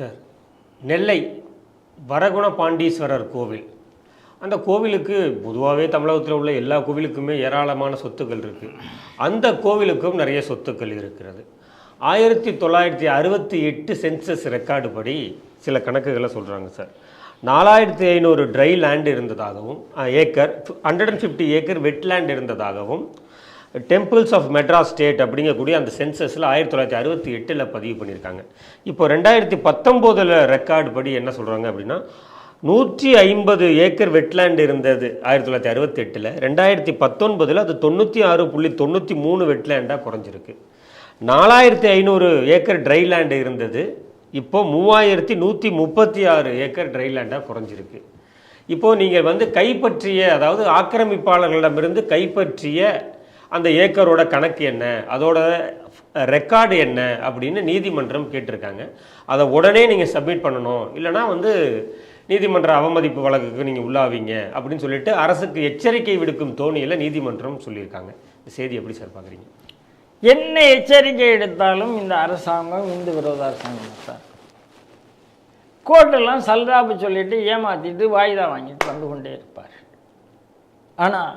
Sir. நெல்லை வரகுண பாண்டீஸ்வரர் கோவில். அந்த கோவிலுக்கு பொதுவாகவே தமிழகத்தில் உள்ள எல்லா கோவிலுக்குமே ஏராளமான சொத்துக்கள் இருக்குது அந்த கோவிலுக்கும் நிறைய சொத்துக்கள் இருக்கிறது. ஆயிரத்தி தொள்ளாயிரத்தி அறுபத்தி எட்டு சென்சஸ் ரெக்கார்டு படி சில கணக்குகளை சொல்கிறாங்க சார். நாலாயிரத்தி ஐநூறு ட்ரை லேண்ட் இருந்ததாகவும் acre hundred and fifty acre wetland இருந்ததாகவும் டெம்பிள்ஸ் ஆஃப் மெட்ராஸ் ஸ்டேட் அப்படிங்கக்கூடிய அந்த சென்சஸில் ஆயிரத்தி தொள்ளாயிரத்தி அறுபத்தி எட்டில் பதிவு பண்ணியிருக்காங்க. இப்போ ரெண்டாயிரத்தி பத்தொம்போதில் ரெக்கார்டு படி என்ன சொல்கிறாங்க அப்படின்னா நூற்றி ஐம்பது ஏக்கர் வெட்லேண்ட் இருந்தது ஆயிரத்தி தொள்ளாயிரத்தி அறுபத்தெட்டில் ரெண்டாயிரத்தி பத்தொன்பதில் அது தொண்ணூற்றி ஆறு புள்ளி தொண்ணூற்றி மூணு வெட்லேண்டாக குறைஞ்சிருக்கு. நாலாயிரத்தி ஐநூறு ஏக்கர் ட்ரை லேண்டு இருந்தது. இப்போ மூவாயிரத்தி நூற்றி முப்பத்தி ஆறு ஏக்கர் ட்ரை லேண்டாக குறைஞ்சிருக்கு. இப்போது நீங்கள் வந்து கைப்பற்றிய அதாவது ஆக்கிரமிப்பாளர்களிடமிருந்து கைப்பற்றிய அந்த ஏக்கரோட கணக்கு என்ன? அதோட ரெக்கார்டு என்ன? அப்படின்னு நீதிமன்றம் கேட்டிருக்காங்க. அதை உடனே நீங்கள் சப்மிட் பண்ணணும். இல்லைனா வந்து நீதிமன்ற அவமதிப்பு வழக்குக்கு நீங்கள் உள்ளாவீங்க அப்படின்னு சொல்லிட்டு அரசுக்கு எச்சரிக்கை விடுக்கும் தோணியில் நீதிமன்றம் சொல்லியிருக்காங்க. இந்த செய்தி எப்படி சார் பார்க்குறீங்க? என்ன எச்சரிக்கை எடுத்தாலும் இந்த அரசாங்கம் இந்து விரோத அரசாங்கம் சார். கோர்ட்டெல்லாம் சல்ராப்பு சொல்லிட்டு ஏமாற்றிட்டு வாய்தா வாங்கிட்டு வந்து கொண்டே இருப்பார். ஆனால்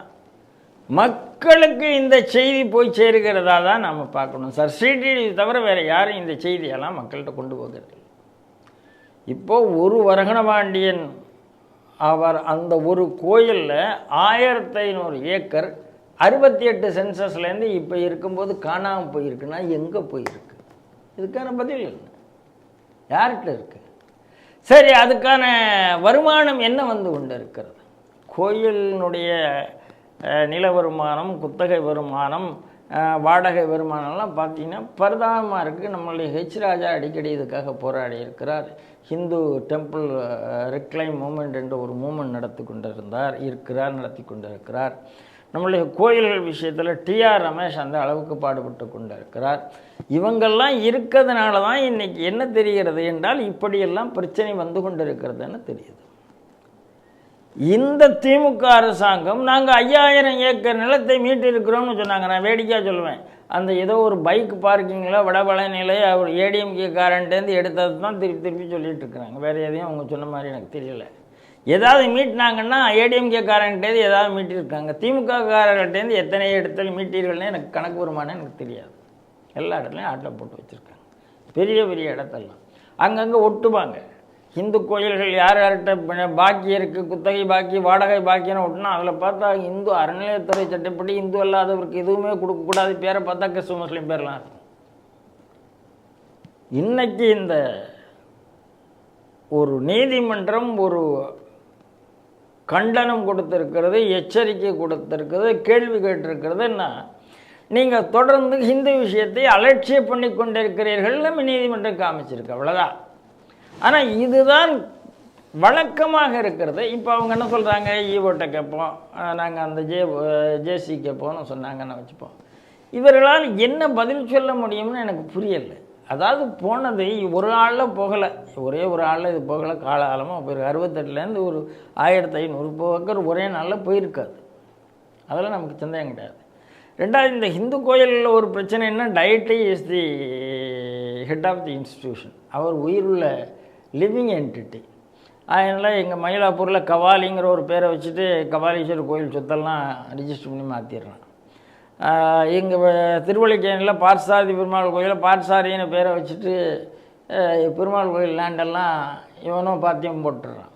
மக்களுக்கு இந்த செய்தி போய் சேருகிறதா தான் நாம் பார்க்கணும். சார் சிடிவி தவிர வேறு யாரும் இந்த செய்தியெல்லாம் மக்கள்கிட்ட கொண்டு போகிறது இப்போது ஒரு வரகணபாண்டியன் அவர் அந்த ஒரு கோயிலில் ஆயிரத்தி ஐநூறு ஏக்கர் அறுபத்தி எட்டு சென்சஸ்லேருந்து இப்போ இருக்கும்போது காணாமல் போயிருக்குன்னா எங்கே போயிருக்கு? இதுக்கான பதில் என்ன? யார்கிட்ட இருக்கு? சரி அதுக்கான வருமானம் என்ன வந்து கொண்டு இருக்கிறது கோயிலினுடைய நில வருமானம் குத்தகை வருமானம் வாடகை வருமானம்லாம் பார்த்தீங்கன்னா பரிதாபமாக இருக்குது நம்மளுடைய ஹெச் ராஜா அடிக்கடி இதுக்காக போராடி இருக்கிறார். ஹிந்து டெம்பிள் ரிக்ளைம் மூமெண்ட் என்ற ஒரு மூமெண்ட் நடத்தி கொண்டிருந்தார் இருக்கிறார் நடத்தி கொண்டிருக்கிறார். நம்மளுடைய கோயில்கள் விஷயத்தில் டிஆர் ரமேஷ் அந்த அளவுக்கு பாடுபட்டு கொண்டிருக்கிறார். இவங்கெல்லாம் இருக்கிறதுனால தான் இன்றைக்கி என்ன தெரிகிறது என்றால் இப்படியெல்லாம் பிரச்சனை வந்து கொண்டிருக்கிறதுன்னு தெரியுது. இந்த திமுக அரசாங்கம் நாங்கள் ஐயாயிரம் ஏக்கர் நிலத்தை மீட்டிருக்கிறோம்னு சொன்னாங்க. நான் வேடிக்கையாக சொல்லுவேன். அந்த ஏதோ ஒரு பைக் பார்க்கிங்கில் வடபழனியில் அவர் ஏடிஎம்கே காரன்ட்டேருந்து எடுத்தது தான் திருப்பி திருப்பி சொல்லிட்டு இருக்கிறாங்க. வேறு எதையும் அவங்க சொன்ன மாதிரி எனக்கு தெரியல. ஏதாவது மீட்டினாங்கன்னா ஏடிஎம்கே காரன்ட்டேருந்து ஏதாவது மீட்டிருக்காங்க. திமுக காரர்கிட்டேருந்து எத்தனை இடத்துல மீட்டீர்கள்னு எனக்கு கணக்கு வருமானம் எனக்கு தெரியாது. எல்லா இடத்துலையும் ஆட்டில் போட்டு வச்சுருக்காங்க. பெரிய பெரிய இடத்தெல்லாம். அங்கங்கே ஒட்டுவாங்க. இந்து கோயில்கள் யார் யார்கிட்ட பாக்கி இருக்குது குத்தகை பாக்கி வாடகை பாக்கின்னு விட்டுனா அதில் பார்த்தா இந்து அறநிலையத்துறை சட்டப்படி இந்து அல்லாதவருக்கு எதுவுமே கொடுக்கக்கூடாது பேரை பார்த்தா கிறிஸ்துவ முஸ்லீம் பேர்லாம். இருக்கும் இன்னைக்கு இந்த ஒரு நீதிமன்றம் ஒரு கண்டனம் கொடுத்துருக்கிறது எச்சரிக்கை கொடுத்திருக்கிறது கேள்வி கேட்டிருக்கிறதுன்னா நீங்கள் தொடர்ந்து ஹிந்து விஷயத்தை அலட்சியம் பண்ணி கொண்டிருக்கிறீர்கள் நம்ம நீதிமன்றம் காமிச்சிருக்கு அவ்வளோதான் ஆனால் இதுதான் வழக்கமாக இருக்கிறது. இப்போ அவங்க என்ன சொல்கிறாங்க ஈவோட்டை கேட்போம். நாங்கள் அந்த ஜே ஜேசி கேட்போம்னு சொன்னாங்கன்னு வச்சுப்போம். இவர்களால் என்ன பதில் சொல்ல முடியும்னு எனக்கு புரியலை. அதாவது போனது ஒரு ஆளில் போகலை. ஒரே ஒரு ஆளில் இது போகலை. காலகாலமாக போயிருக்கு அறுபத்தெட்டுலேருந்து ஒரு ஆயிரத்தி ஐநூறு போக்கர் ஒரே நாளில் போயிருக்காது அதெல்லாம் நமக்கு சந்தேகம் கிடையாது. ரெண்டாவது இந்த ஹிந்து கோயிலில் ஒரு பிரச்சனை என்ன? Is the head of the institution. அவர் உயிருள்ள லிவிங் என்டிட்டி அதனால் எங்கள் மயிலாப்பூரில் கவாலிங்கிற ஒரு பேரை வச்சுட்டு கபாலீஸ்வரர் கோயில் சொத்தெல்லாம் ரிஜிஸ்டர் பண்ணி மாற்றிடுறான் எங்கள் திருவள்ளிக்கேணியில் பார்சாதி பெருமாள் கோயிலில் பார்சாரின்னு பேரை வச்சுட்டு பெருமாள் கோயில் லேண்டெல்லாம் இவனும் பாத்தியம் போட்டுடுறான்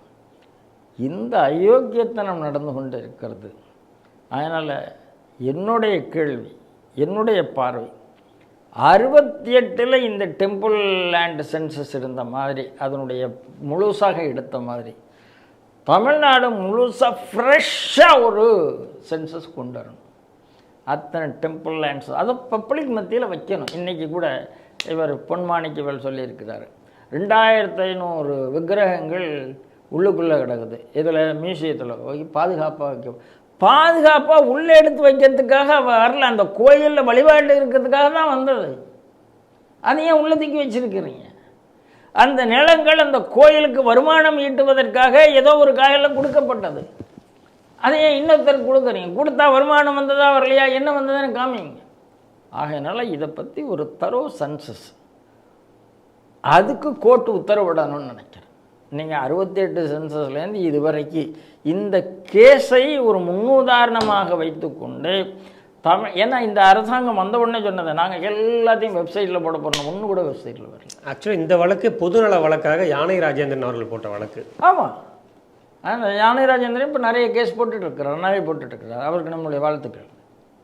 இந்த அயோக்கியத்தனம் நடந்து கொண்டு இருக்கிறது. அதனால் என்னுடைய கேள்வி என்னுடைய பார்வை அறுபத்தி எட்டில் இந்த டெம்பிள் லேண்ட் சென்சஸ் இருந்த மாதிரி அதனுடைய முழுசாக எடுத்த மாதிரி தமிழ்நாடு முழுசாக ஃப்ரெஷ்ஷாக ஒரு சென்சஸ் கொண்டு வரணும். அத்தனை டெம்பிள் லேண்ட்ஸ் அதை பப்ளிக் மத்தியில் வைக்கணும். இன்றைக்கி கூட இவர் பொன்மாணிக்கவேல் சொல்லியிருக்கிறார். ரெண்டாயிரத்து ஐநூறு விக்கிரகங்கள் உள்ளுக்குள்ளே கிடக்குது. இதில் மியூசியத்தில் போய் பாதுகாப்பாக வைக்க பாதுகாப்பாக உள்ளே எடுத்து வைக்கிறதுக்காக அவள் வரல. அந்த கோயிலில் வழிபாடு இருக்கிறதுக்காக தான் வந்தது. அதை ஏன் உள்ள தூக்கி வச்சிருக்கிறீங்க? அந்த நிலங்கள் அந்த கோயிலுக்கு வருமானம் ஈட்டுவதற்காக ஏதோ ஒரு காயில் கொடுக்கப்பட்டது. அதை ஏன் இன்னொருத்தருக்கு கொடுக்குறீங்க? கொடுத்தா வருமானம் வந்ததா வரலையா? என்ன வந்ததுன்னு காமிங்க. ஆகையினால இதை பற்றி ஒரு தரோ சன்சஸ் அதுக்கு கோர்ட்டு உத்தரவிடணும்னு நினைக்கிறேன். நீங்கள் அறுபத்தெட்டு சென்சஸ்லேருந்து இதுவரைக்கு இந்த கேஸை ஒரு முன்னுதாரணமாக வைத்துக்கொண்டு தமிழ் ஏன்னா இந்த அரசாங்கம் வந்த உடனே சொன்னதை நாங்கள் எல்லாத்தையும் வெப்சைட்டில் போட போகிறோம் ஒன்று கூட வெப்சைட்டில் வரல. ஆக்சுவலாக இந்த வழக்கு பொதுநல வழக்காக யானை ராஜேந்திரன் அவர்கள் போட்ட வழக்கு. ஆமாம் அந்த யானை ராஜேந்திரன் இப்போ நிறைய கேஸ் போட்டுட்டு இருக்கிறார் நிறைய போட்டுட்டு இருக்கிறார் அவருக்கு நம்மளுடைய வாழ்த்துக்கள்.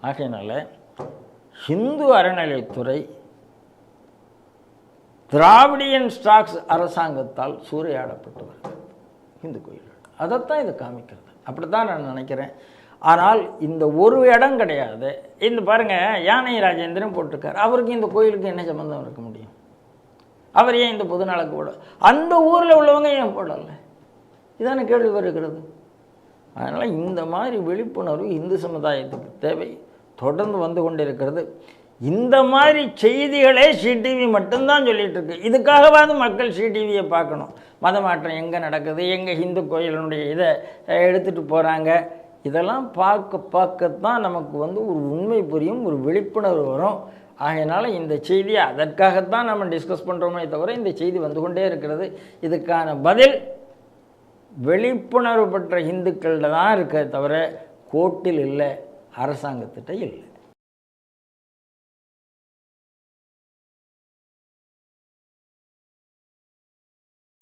ஆகையினால ஹிந்து அறநிலைத்துறை திராவிடியன் ஸ்டாக்ஸ் அரசாங்கத்தால் சூறையாடப்பட்டு வருகிறது இந்து கோயில்கள் அதைத்தான் இது காமிக்கிறது. அப்படி தான் நான் நினைக்கிறேன். ஆனால் இந்த ஒரு இடம் கிடையாது. இந்த பாருங்க யானை ராஜேந்திரன் போட்டிருக்கார். அவருக்கு இந்த கோயிலுக்கு என்ன சம்மந்தம் இருக்க முடியும்? அவர் ஏன் இந்த பொதுநலக்கு போட அந்த ஊரில் உள்ளவங்க ஏன் போடலை? இதான கேள்வி வருகிறது. அதனால் இந்த மாதிரி விழிப்புணர்வு இந்து சமுதாயத்துக்கு தேவை. தொடர்ந்து வந்து கொண்டிருக்கிறது. இந்த மாதிரி செய்திகளே சிடிவி மட்டும்தான் சொல்லிட்டு இருக்கு இதுக்காகவாவது மக்கள் சிடிவியை பார்க்கணும். மத மாற்றம் எங்கே நடக்குது? எங்கே ஹிந்து கோயிலினுடைய இதை எடுத்துகிட்டு போகிறாங்க இதெல்லாம் பார்க்க பார்க்கத்தான் நமக்கு வந்து ஒரு உண்மை புரியும் ஒரு விழிப்புணர்வு வரும். ஆகையினால இந்த செய்தியை அதற்காகத்தான் நம்ம டிஸ்கஸ் பண்ணுறோமே தவிர இந்த செய்தி வந்து கொண்டே இருக்கிறது. இதுக்கான பதில் விழிப்புணர்வு பெற்ற இந்துக்களில் தான் இருக்க தவிர கோர்ட்டில் இல்லை அரசாங்கத்திட்ட இல்லை.